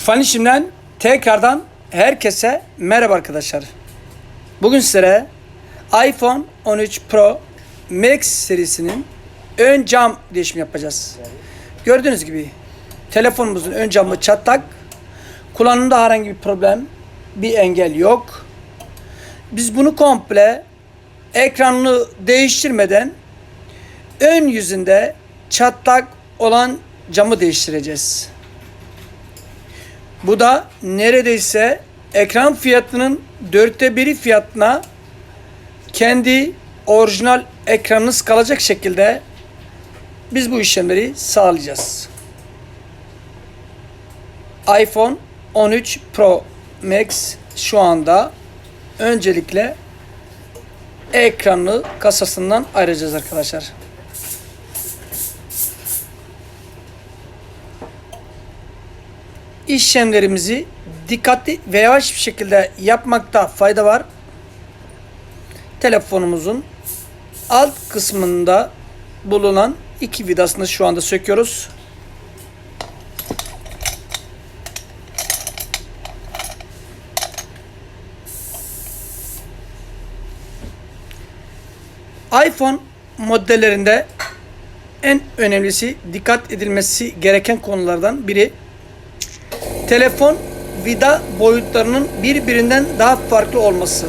Tufan işimden tekrardan herkese merhaba arkadaşlar. Bugün sizlere iPhone 13 Pro Max serisinin ön cam değişimi yapacağız. Gördüğünüz gibi telefonumuzun ön camı çatlak. Kullanımda herhangi bir problem, bir engel yok. Biz bunu komple ekranını değiştirmeden ön yüzünde çatlak olan camı değiştireceğiz. Bu da neredeyse ekran fiyatının dörtte biri fiyatına kendi orijinal ekranınız kalacak şekilde biz bu işlemleri sağlayacağız. iPhone 13 Pro Max şu anda öncelikle ekranı kasasından ayıracağız arkadaşlar. İşlemlerimizi dikkatli ve yavaş bir şekilde yapmakta fayda var. Telefonumuzun alt kısmında bulunan iki vidasını şu anda söküyoruz. iPhone modellerinde en önemlisi dikkat edilmesi gereken konulardan biri telefon vida boyutlarının birbirinden daha farklı olması.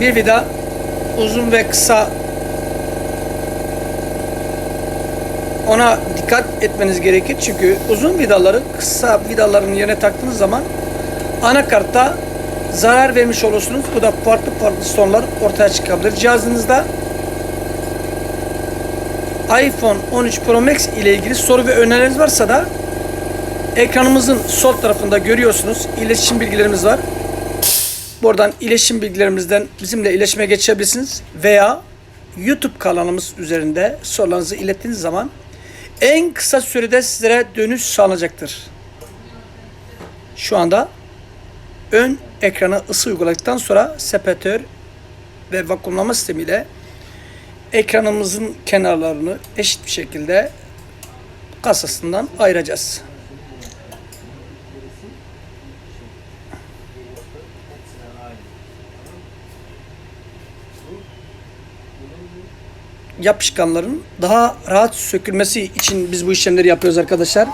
Bir vida uzun ve kısa ona dikkat etmeniz gerekir. Çünkü uzun vidaları kısa vidaların yerine taktığınız zaman anakartta zarar vermiş olursunuz. Bu da farklı farklı sorunlar ortaya çıkabilir. Cihazınızda iPhone 13 Pro Max ile ilgili soru ve önerileriniz varsa da ekranımızın sol tarafında görüyorsunuz. İletişim bilgilerimiz var. Buradan iletişim bilgilerimizden bizimle iletişime geçebilirsiniz veya YouTube kanalımız üzerinde sorularınızı ilettiğiniz zaman en kısa sürede sizlere dönüş sağlanacaktır. Şu anda ön ekrana ısı uyguladıktan sonra sepetör ve vakumlama sistemiyle ekranımızın kenarlarını eşit bir şekilde kasasından ayıracağız. Yapışkanların daha rahat sökülmesi için biz bu işlemleri yapıyoruz arkadaşlar.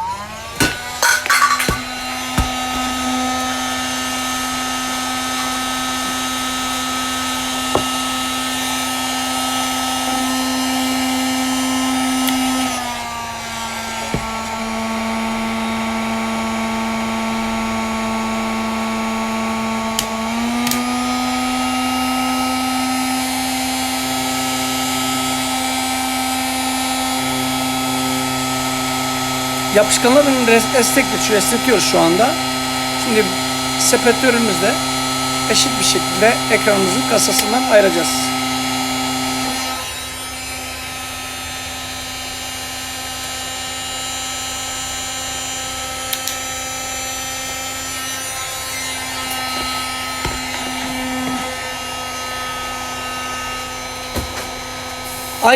Yapışkanların esneklik şu esnetiyoruz şu anda. Şimdi sepetörümüzle eşit bir şekilde ekranımızın kasasından ayıracağız.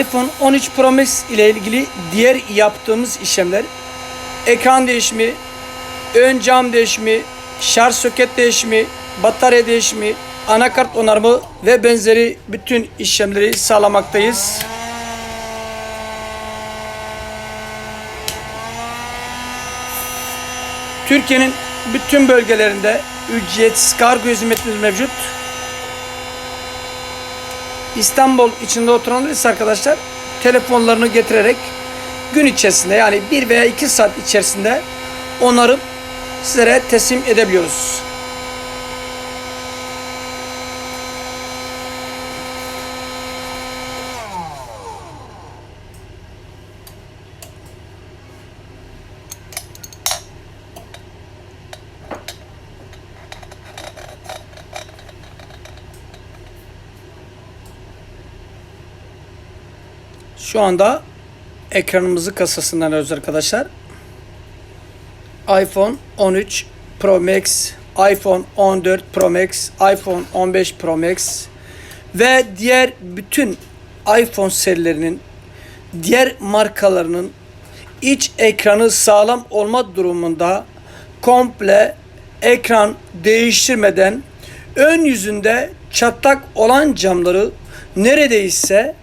iPhone 13 Pro Max ile ilgili diğer yaptığımız işlemler ekran değişimi, ön cam değişimi, şarj soket değişimi, batarya değişimi, anakart onarımı ve benzeri bütün işlemleri sağlamaktayız. Türkiye'nin bütün bölgelerinde ücretsiz kargo hizmetimiz mevcut. İstanbul içinde oturanlar ise arkadaşlar telefonlarını getirerek gün içerisinde yani bir veya iki saat içerisinde onarıp sizlere teslim edebiliyoruz. Şu anda ekranımızı kasasından alıyoruz arkadaşlar. iPhone 13 Pro Max, iPhone 14 Pro Max, iPhone 15 Pro Max ve diğer bütün iPhone serilerinin diğer markalarının iç ekranı sağlam olma durumunda komple ekran değiştirmeden ön yüzünde çatlak olan camları neredeyse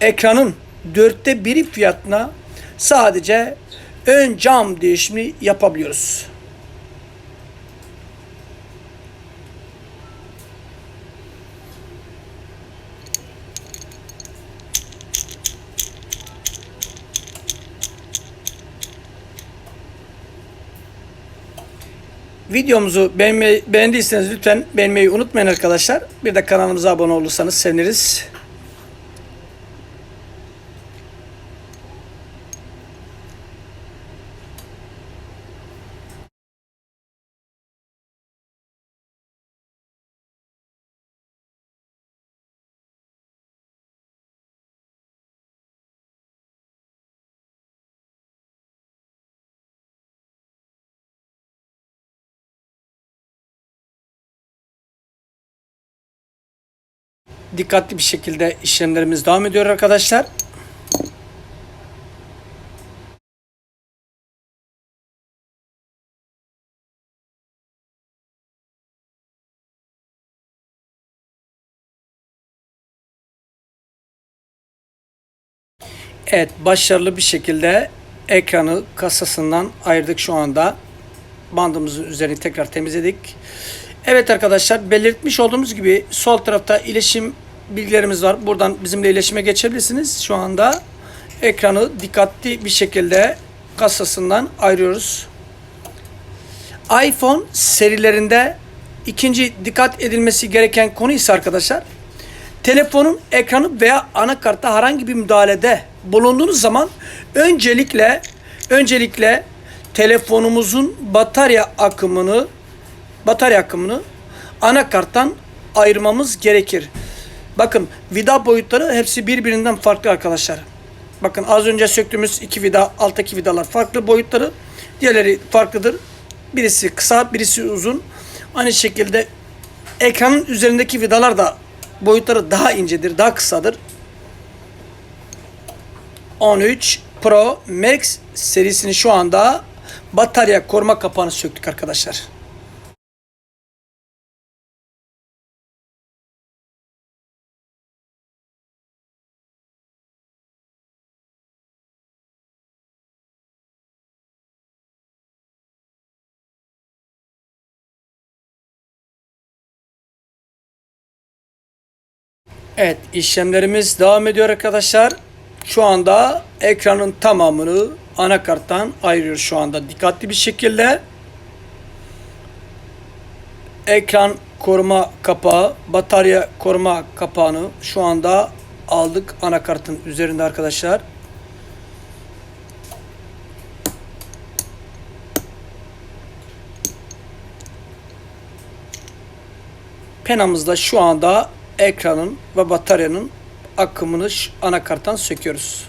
ekranın dörtte biri fiyatına sadece ön cam değişimi yapabiliyoruz. Videomuzu beğenmeyi, beğendiyseniz lütfen beğenmeyi unutmayın arkadaşlar. Bir de kanalımıza abone olursanız seviniriz. Dikkatli bir şekilde işlemlerimiz devam ediyor arkadaşlar. Evet başarılı bir şekilde ekranı kasasından ayırdık şu anda. Bandımızın üzerini tekrar temizledik. Evet arkadaşlar belirtmiş olduğumuz gibi sol tarafta iletişim bilgilerimiz var. Buradan bizimle iletişime geçebilirsiniz. Şu anda ekranı dikkatli bir şekilde kasasından ayırıyoruz. iPhone serilerinde ikinci dikkat edilmesi gereken konu ise arkadaşlar telefonun ekranı veya anakartta herhangi bir müdahalede bulunduğunuz zaman öncelikle öncelikle telefonumuzun batarya akımını batarya akımını anakarttan ayırmamız gerekir. Bakın vida boyutları hepsi birbirinden farklı arkadaşlar. Bakın az önce söktüğümüz iki vida, alttaki vidalar farklı boyutları. Diğerleri farklıdır. Birisi kısa, birisi uzun. Aynı şekilde ekranın üzerindeki vidalar da boyutları daha incedir, daha kısadır. 13 Pro Max serisini şu anda batarya koruma kapağını söktük arkadaşlar. Evet işlemlerimiz devam ediyor arkadaşlar. Şu anda ekranın tamamını anakarttan ayırıyoruz şu anda dikkatli bir şekilde. Ekran koruma kapağı, batarya koruma kapağını şu anda aldık anakartın üzerinde arkadaşlar. Penamızda şu anda ekranın ve bataryanın akımını anakarttan söküyoruz.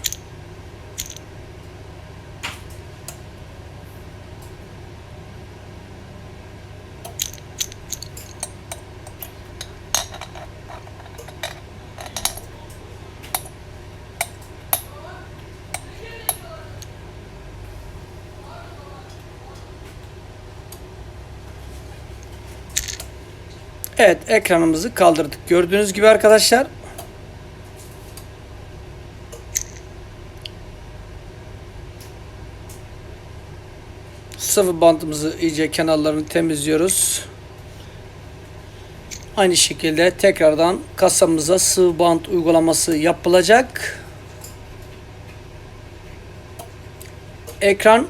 Evet ekranımızı kaldırdık. Gördüğünüz gibi arkadaşlar. Sıvı bantımızı iyice kenarlarını temizliyoruz. Aynı şekilde tekrardan kasamıza sıvı bant uygulaması yapılacak. Ekran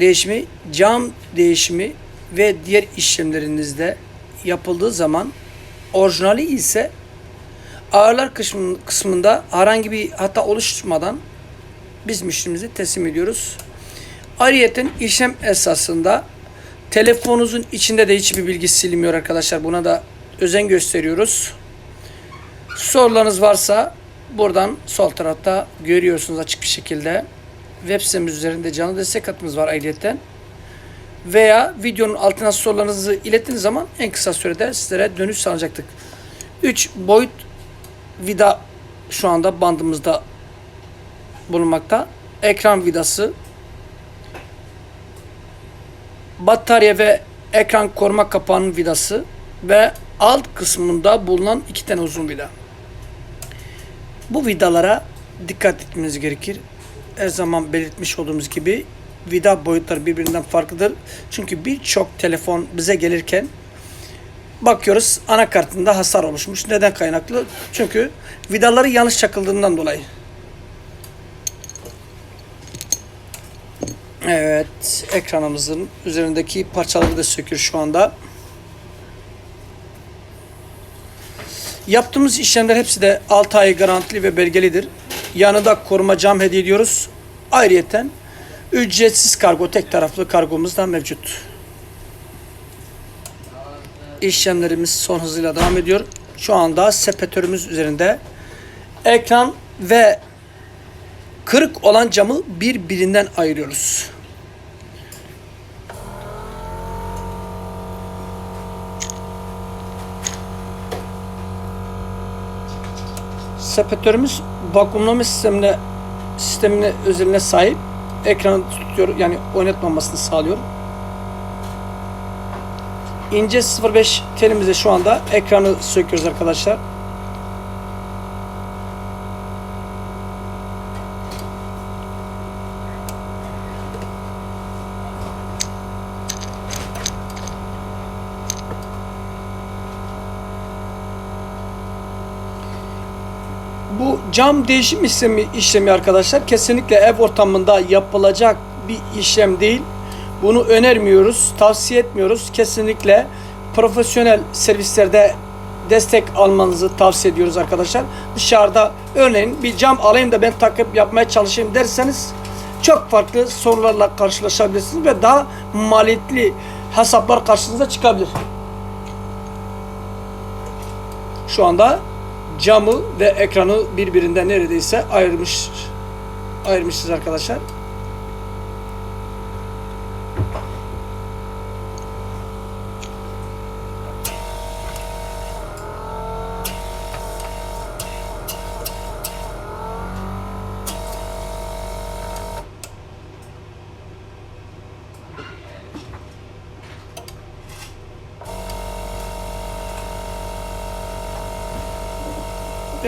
değişimi, cam değişimi ve diğer işlemlerinizde yapıldığı zaman orijinali ise ağırlar kısmında herhangi bir hata oluşmadan biz müşterimize teslim ediyoruz. Ayrıyeten işlem esasında telefonunuzun içinde de hiçbir bilgi silinmiyor arkadaşlar. Buna da özen gösteriyoruz. Sorularınız varsa buradan sol tarafta görüyorsunuz açık bir şekilde. Web sitemiz üzerinde canlı destek hattımız var ayrıyeten veya videonun altına sorularınızı ilettiğiniz zaman en kısa sürede sizlere dönüş sağlayacaktık. 3 boyut vida şu anda bandımızda bulunmakta. Ekran vidası, batarya ve ekran koruma kapağının vidası ve alt kısmında bulunan iki tane uzun vida. Bu vidalara dikkat etmeniz gerekir. Her zaman belirtmiş olduğumuz gibi vida boyutları birbirinden farklıdır. Çünkü birçok telefon bize gelirken bakıyoruz anakartında hasar oluşmuş. Neden kaynaklı? Çünkü vidaları yanlış çakıldığından dolayı. Evet, ekranımızın üzerindeki parçaları da sökür şu anda. Yaptığımız işlemler hepsi de 6 ay garantili ve belgelidir. Yanında koruma cam hediye ediyoruz. Ayrıyeten ücretsiz kargo, tek taraflı kargomuz da mevcut. İşlemlerimiz son hızıyla devam ediyor. Şu anda sepetörümüz üzerinde ekran ve kırık olan camı birbirinden ayırıyoruz. Sepetörümüz vakumlama sistemine sistemine özelliğine sahip. Ekranı tutuyor yani oynatmamasını sağlıyor. İnce 05 telimizde şu anda ekranı söküyoruz arkadaşlar. Cam değişim işlemi, işlemi arkadaşlar kesinlikle ev ortamında yapılacak bir işlem değil. Bunu önermiyoruz, tavsiye etmiyoruz. Kesinlikle profesyonel servislerde destek almanızı tavsiye ediyoruz arkadaşlar. Dışarıda örneğin bir cam alayım da ben takıp yapmaya çalışayım derseniz çok farklı sorunlarla karşılaşabilirsiniz ve daha maliyetli hesaplar karşınıza çıkabilir. Şu anda camı ve ekranı birbirinden neredeyse ayırmış ayırmışız arkadaşlar.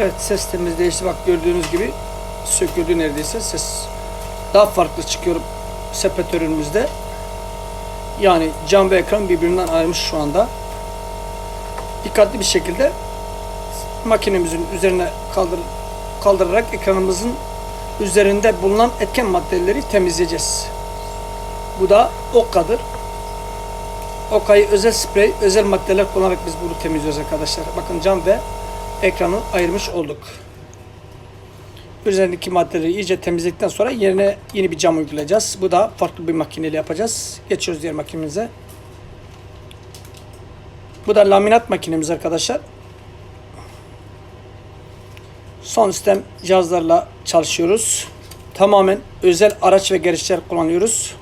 Evet ses temiz değişti. Bak gördüğünüz gibi söküldü neredeyse. Ses daha farklı çıkıyor sepetörümüzde. Yani cam ve ekran birbirinden ayrılmış şu anda. Dikkatli bir şekilde makinemizin üzerine kaldır, kaldırarak ekranımızın üzerinde bulunan etken maddeleri temizleyeceğiz. Bu da okkadır. Okayı özel sprey, özel maddeler kullanarak biz bunu temizliyoruz arkadaşlar. Bakın cam ve ekranı ayırmış olduk. Üzerindeki maddeleri iyice temizledikten sonra yerine yeni bir cam uygulayacağız. Bu da farklı bir makineyle yapacağız. Geçiyoruz diğer makinemize. Bu da laminat makinemiz arkadaşlar. Son sistem cihazlarla çalışıyoruz. Tamamen özel araç ve gereçler kullanıyoruz.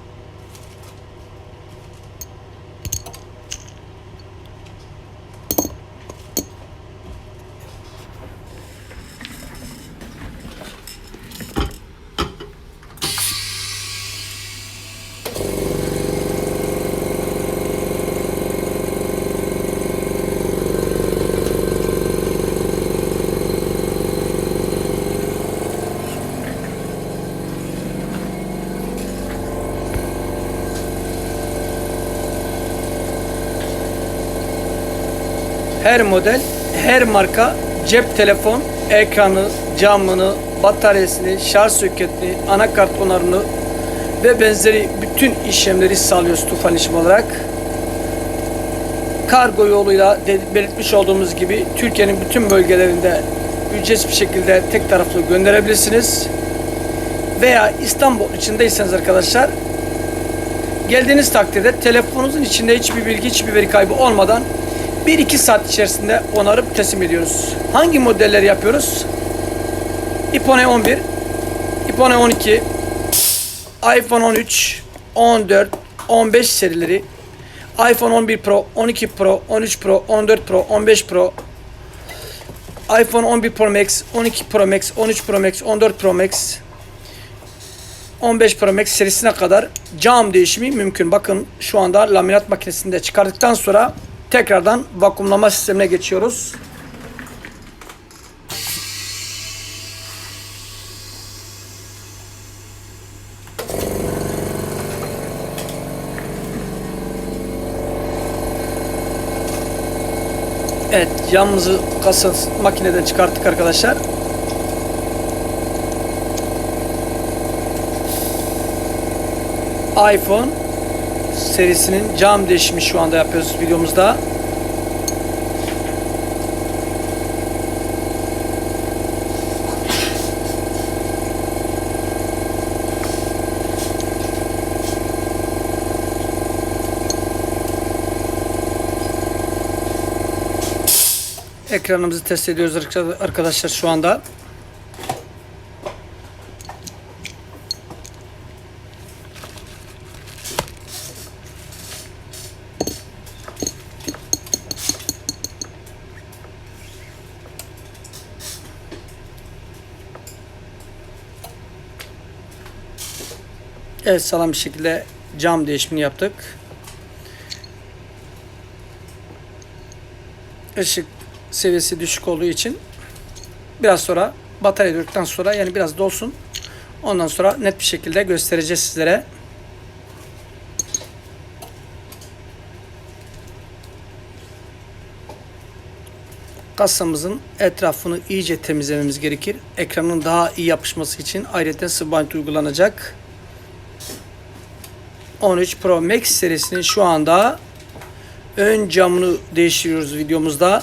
Her model, her marka cep telefon, ekranı, camını, bataryasını, şarj soketini, anakart onarını ve benzeri bütün işlemleri sağlıyoruz Tufan İşim olarak. Kargo yoluyla belirtmiş olduğumuz gibi Türkiye'nin bütün bölgelerinde ücretsiz bir şekilde tek taraflı gönderebilirsiniz. Veya İstanbul içindeyseniz arkadaşlar geldiğiniz takdirde telefonunuzun içinde hiçbir bilgi, hiçbir veri kaybı olmadan 1-2 saat içerisinde onarıp teslim ediyoruz. Hangi modelleri yapıyoruz? iPhone 11, iPhone 12, iPhone 13, 14, 15 serileri, iPhone 11 Pro, 12 Pro, 13 Pro, 14 Pro, 15 Pro, iPhone 11 Pro Max, 12 Pro Max, 13 Pro Max, 14 Pro Max, 15 Pro Max serisine kadar cam değişimi mümkün. Bakın şu anda laminat makinesinde çıkardıktan sonra tekrardan vakumlama sistemine geçiyoruz. Evet camımızı kasa makineden çıkarttık arkadaşlar. iPhone serisinin cam değişimi şu anda yapıyoruz videomuzda. Ekranımızı test ediyoruz arkadaşlar şu anda. Evet sağlam bir şekilde cam değişimini yaptık. Işık seviyesi düşük olduğu için biraz sonra batarya döktükten sonra yani biraz dolsun. Ondan sonra net bir şekilde göstereceğiz sizlere. Kasamızın etrafını iyice temizlememiz gerekir. Ekranın daha iyi yapışması için ayrıca sıvı uygulanacak. 13 Pro Max serisinin şu anda ön camını değiştiriyoruz videomuzda.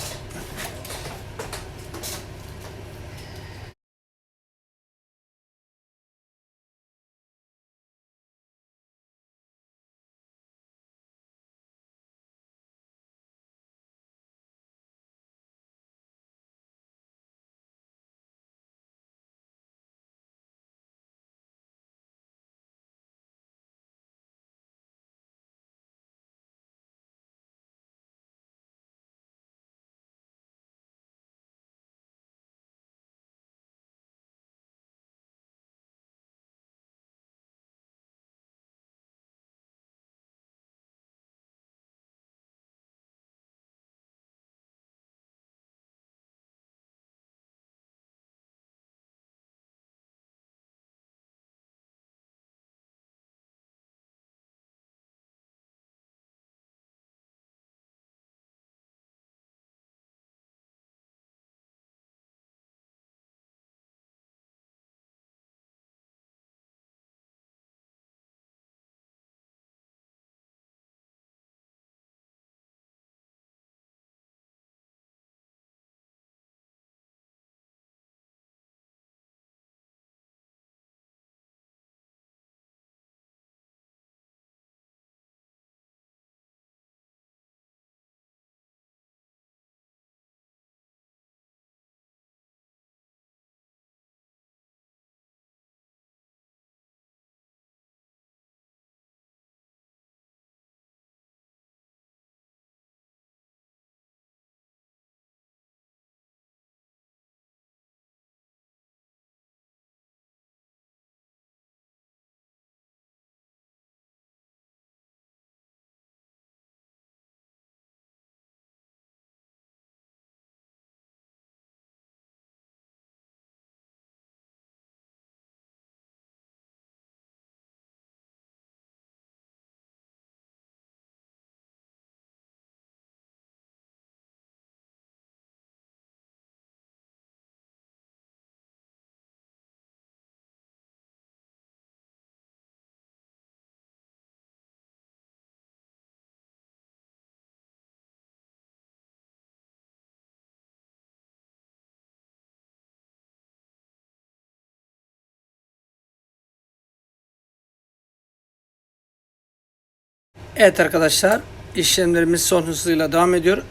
Evet arkadaşlar işlemlerimiz son hızıyla devam ediyor.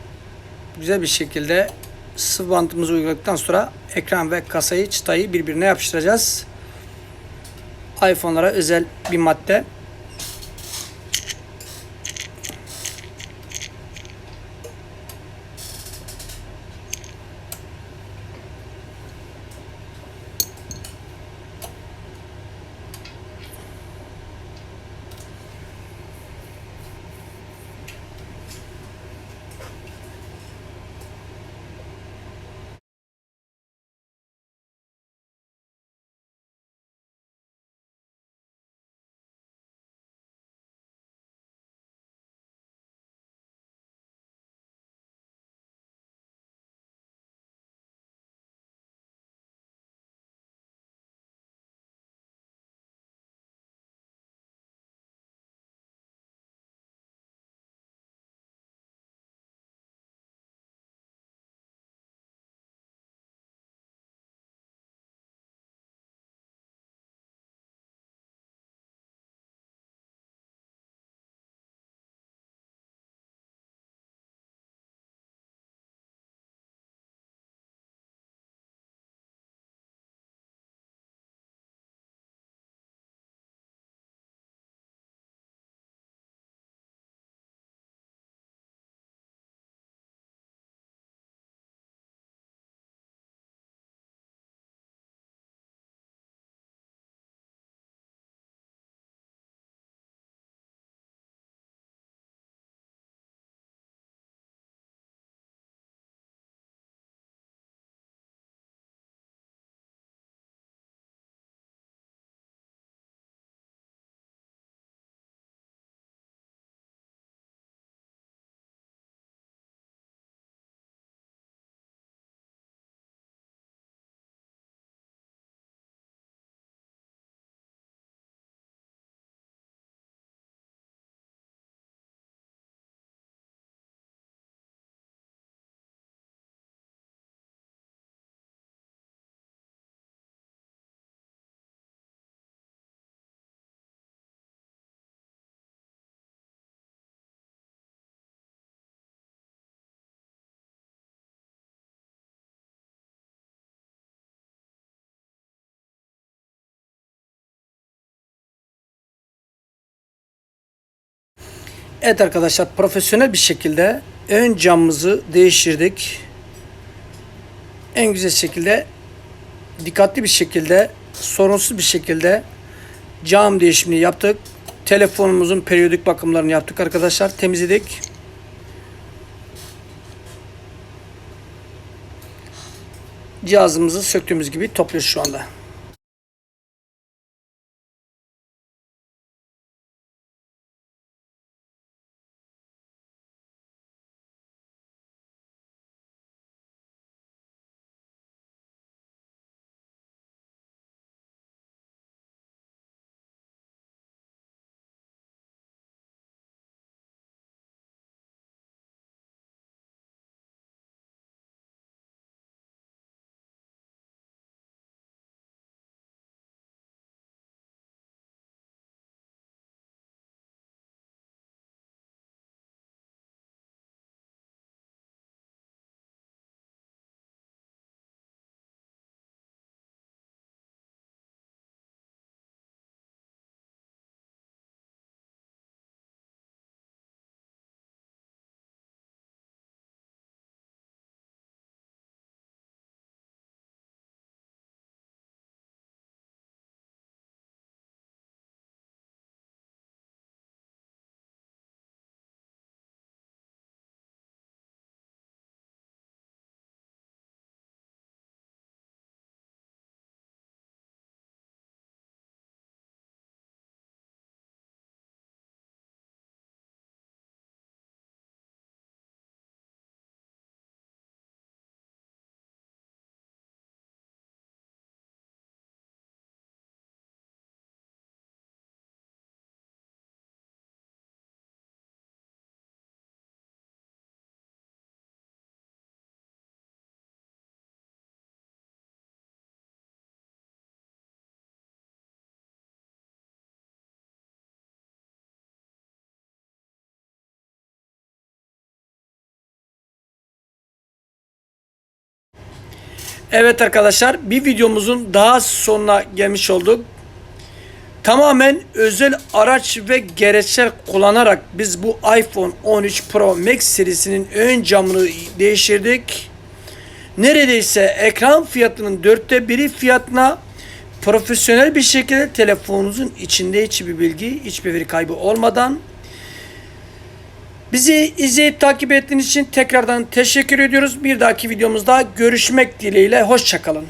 Güzel bir şekilde sıvı bantımızı uyguladıktan sonra ekran ve kasayı çıtayı birbirine yapıştıracağız. iPhone'lara özel bir madde. Evet arkadaşlar profesyonel bir şekilde ön camımızı değiştirdik. En güzel şekilde dikkatli bir şekilde sorunsuz bir şekilde cam değişimini yaptık. Telefonumuzun periyodik bakımlarını yaptık arkadaşlar. Temizledik. Cihazımızı söktüğümüz gibi topluyoruz şu anda. Evet arkadaşlar bir videomuzun daha sonuna gelmiş olduk. Tamamen özel araç ve gereçler kullanarak biz bu iPhone 13 Pro Max serisinin ön camını değiştirdik. Neredeyse ekran fiyatının dörtte biri fiyatına profesyonel bir şekilde telefonunuzun içinde hiçbir bilgi, hiçbir veri kaybı olmadan Bizi izleyip takip ettiğiniz için tekrardan teşekkür ediyoruz. Bir dahaki videomuzda görüşmek dileğiyle. Hoşçakalın.